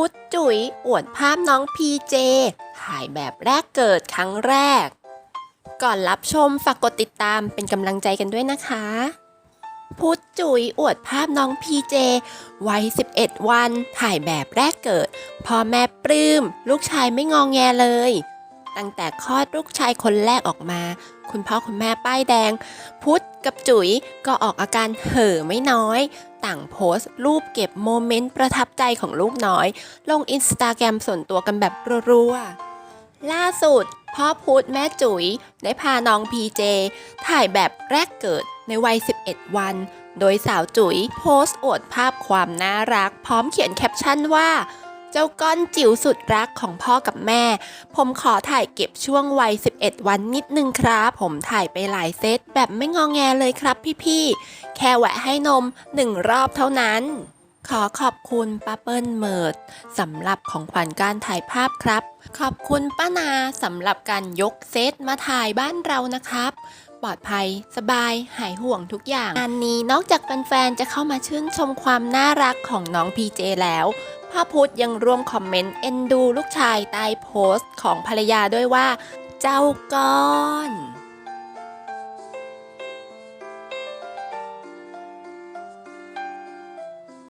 พุทธจุ๋ยอวดภาพน้องพีเจถ่ายแบบแรกเกิดครั้งแรก ก่อนรับชมฝากกดติดตามเป็นกำลังใจกันด้วยนะคะ พุทธจุ๋ยอวดภาพน้องพีเจวัย 11 วัน ถ่ายแบบแรกเกิดพ่อแม่ปลื้ม ลูกชายไม่งองแงเลย ตั้งแต่คลอดลูกชายคนแรกออกมา คุณพ่อคุณแม่ป้ายแดง พุทธกับจุ๋ยก็ออกอาการเห่อไม่น้อย ต่างโพสต์ รูปเก็บโมเมนต์ประทับใจของลูกน้อย ลงอินสตาแกรมส่วนตัวกันแบบรัวๆ ล่าสุด พ่อพุธแม่จุ๋ย ได้พาน้องพีเจ ถ่ายแบบแรกเกิดในวัย 11 วัน โดยสาวจุ๋ยโพสต์อวดภาพความน่ารัก พร้อมเขียนแคปชั่นว่า เจ้าก้อนจิ๋วสุดรักของพ่อกับแม่ ผมขอถ่ายเก็บช่วงวัย 11 วันนิดนึงครับ ผมถ่ายไปหลายเซตแบบไม่งองแงเลยครับพี่ๆ แค่แหวะให้นมหนึ่งรอบเท่านั้น ขอขอบคุณป้าเปิ้ลเมิร์ดสำหรับของขวัญการถ่ายภาพครับ ขอบคุณป้านาสำหรับการยกเซตมาถ่ายบ้านเรานะครับปลอดภัย สบาย หายห่วงทุกอย่าง งานนี้นอกจากแฟนๆ จะเข้ามาชื่นชมความน่ารักของน้องพีเจแล้ว พ่อพุธยังร่วมคอมเมนต์เอ็นดูลูกชายใต้โพสต์ของภรรยาด้วยว่า เจ้าก้อน